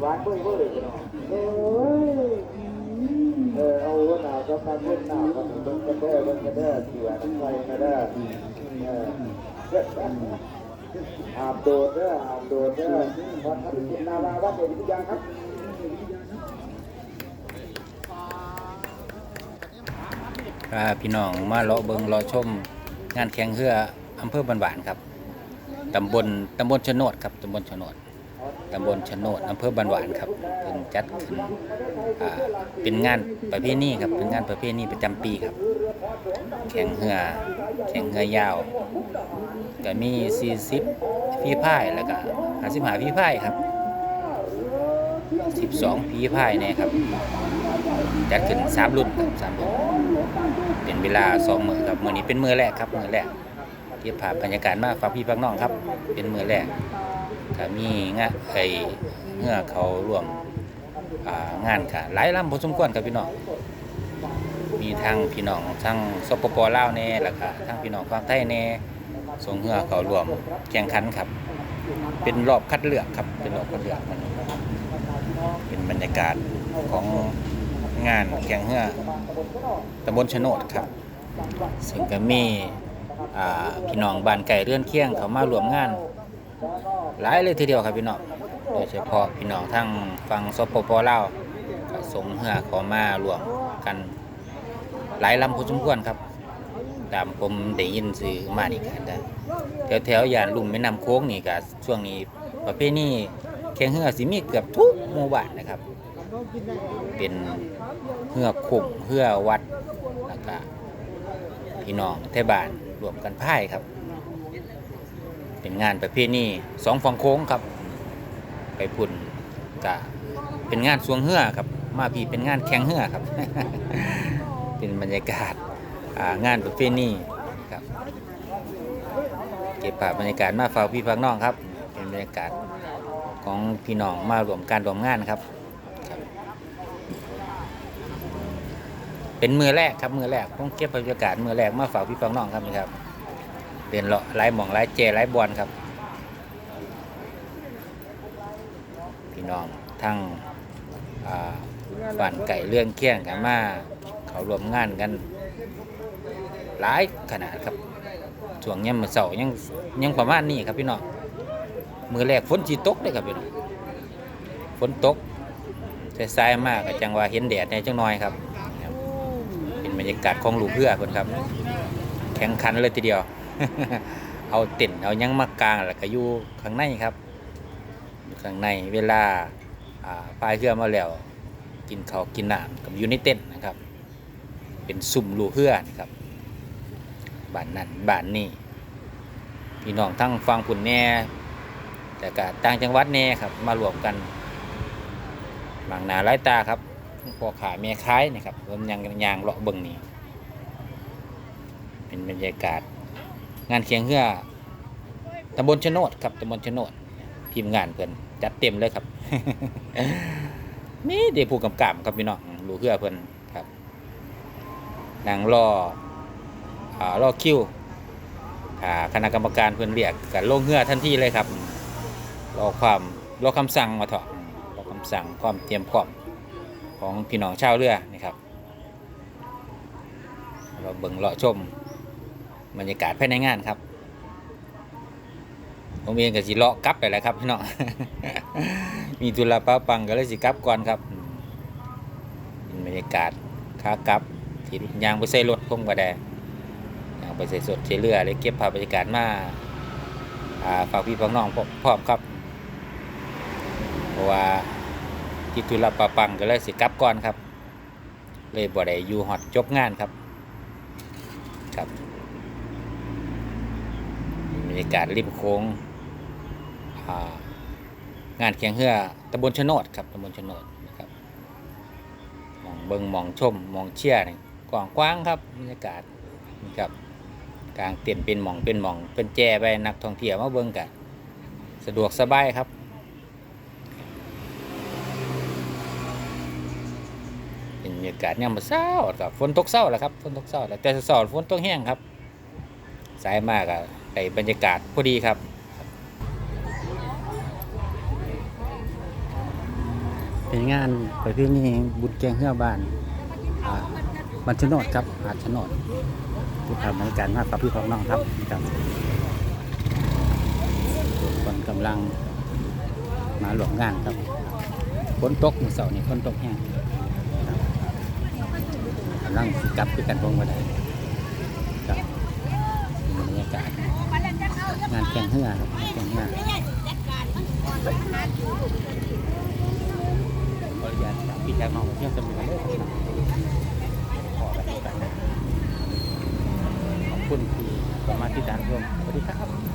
หวานเบ้ยเบ้ยเนาะเอ้ยเออเอาหัวหน้ากับกาเล่นหน้ากับเบิ้งกันเด้อเบิ้งกันเด้อเสือน้ำไฟมาเด้อเอออาบโดดเด้ออาบโดดเด้อพอทำเป็นนาราวัดเดชวิทยาครับพาพี่น้องมาเลาะเบิงเลาะชม งานแข่งเรืออำเภอบันหวานครับตำบลตำบลชะโนดครับตำบลชะโนด ตำบลชะโนดอำเภอบันหวานครับเพิ่นจัดขึ้นเป็นงานประเพณีครับเป็นงานประเพณีประจำปีครับ แข่งเรือแข่งเรือยาวก็มี40ฝีพายแล้วก็55ฝีพายครับ12ฝีพายเนี่ยครับจัดขึ้นสามรุ่นครับสามรุ่นเป็นเวลาสองมือครับมือนี้เป็นมือแรกครับมือแรกที่ภาพบรรยากาศมาฝากพี่ฝากน้องครับ เป็นมือแรก ก็มีงาไอเงื่อเขาร่วมงานค่ะหลายลำพอสมควรครับพี่น้องมีทางพี่น้องทางสปปลาวแน่แล้วก็ทางพี่น้องฝั่งไทยแน่ส่งเงื่อเขาร่วมแข่งขันครับ เป็นรอบคัดเลือกครับ เป็นรอบคัดเลือกมันเป็นบรรยากาศของงานแข่งเรือตำบลชโนดครับซึ่งกมีอ่พี่น้องบ้านไก่เรื่อนเคียงเขามารวมงาน หลายเลยทีเดียวครับพี่น้องโดยเฉพาะพี่น้องทั้งฝั่งสปปลาวก็สงเรือขามารวมกัน หลายลำพอสมควรครับ ตามผมได้ยินสื่อมานี่กันแต่แถวแถวๆย่านลุ่มแม่น้ำโค้งนี่ก็ช่วงนี้ประเภทนี้แข่งเรือสิมีเกือบทุกหมู่บ้านนะครับ เป็นเฮือกขุ่มเฮือวัดแล้วก็พี่น้องเทศบานรวมกันพ่ายครับ เป็นงานประเภทนี้สองฝั่งโค้งครับ ไปพุ่นกะเป็นงานสวงเฮือครับ มาพี่เป็นงานแข่งเฮือครับ เป็นบรรยากาศางานประเภทนี้ครับ เก็บภาพบรรยากาศมาฝากพี่ฝากน้องครับ เป็นบรรยากาศของพี่น้องมารวมการรวมงานครับ เป็นมือแรกครับมือแรกต้องเก็บบรรยากาศมือแรกมาฝากพี่ฟังน้องครับนี่ครับ เรียนเลาะไล่หมองไล่เจไล่บอลครับ พี่น้องทั้งบ้านไก่เลื่อนเคี่ยงกันมา เขารวมงานกันหลายขนาดครับช่วงเนี้ยมมือเสายังยังประมาณนี้ครับพี่น้องมือแรกฝนจีตกเลยครับพี่น้องฝนตกสายมากจังว่าเห็นแดดในจังน้อยครับ เป็นบรรยากาศของลูเพื่อเพิ่นครับ แข่งขันเลยทีเดียว เอาเต็นเอายังมากลางแล้วก็อยู่ข้างในครับอยู่ข้างในเวลาอ่าพายเรือมาแล้ว กินข้าวกินน้ำกับอยู่ในเต็นนะครับ เป็นสุ่มลูเพื่อนครับบ้านนั้นบ้านนี้พี่น้องทั้งฟังผุนแน่แต่ก็ต่างจังหวัดแน่ครับ มารวมกันบางหนาหลายตาครับพอขายแม่ค้ายนะครับริ่มยังยางเลาะเบิ่งนี่เป็นบรรยากาศ งานเคียงเฮือตำบลชะโนดครับตำบลชะโนดทีมงานเพิ่อนจัดเต็มเลยครับนี่เดี๋ยวผู้กำกับครับพี่น้องรูเฮือเพิ่นครับนางรออ่ารอคิวคณะกรรมการเพิ่อนเรียกกันลงเฮือทันทีเลยครับ รอความรอคำสั่งมาเถอะรอคำสั่งความเตรียมพร้อมของพี่น้องชาวเรือนะครับ เราเบิ่งเลาะชม บรรยากาศภายในงานครับ ผมเองก็สิเลาะกลับไปแล้วครับพี่น้อง มีธุระป้าปังก็เลยสิกลับก่อนครับมเป็นบรรยากาศขากลับที่ยางไปใส่รถพงกระแดยางไปใส่สดใส่เรือเลยเก็บภาพบรรยากาศมาฝากพี่ฝากน้องพร้อมครับ เพราะว่าที่ทุรปะปังก็เลยสิกลับก่อนครับ เลยบ่ได้อยู่ฮอดจบงานครับครับ รรยากาศริมโค้งงานเคียงเฮือตำบลชนดครับตำบลชนดนะครับมองเบิงมองชมมองเชี่ยนี่กว้างกว้างครับบรรยากาศนี่ครับกลางเต็นเป็นหมองเป็นหมองเป็นแจไปนักท่องเที่ยวมาเบิงกันสะดวกสบายครับเป็นบรรยากาศยามมื้อเช้าครับฝนตกเช้าแหละครับฝนตกเช้าแล้วแต่เช้าฝนตกแห้งครับ สายมากอะ ได้บรรยากาศพอดีครับ เป็นงานประเพณีบุญแกงเฮือบ้านอ่าบันชนดครับหาดชนดที่ทำในการมากับพี่ของน้องครับนะครับคนกำลังมาหลวมงานครับฝนตกมือเสาร์นี่ฝนตกแห้งกำลังกลับคือกันพงมาได้ครับบรรยากาศ งานแข่งเฮือครับแข่งเฮือขออนุญาตพี่แจ็คน้องเที่ยวสมุทรสาครขอแบบนี้กันขอบคุณที่มาที่ตามชมสวัสดีครับ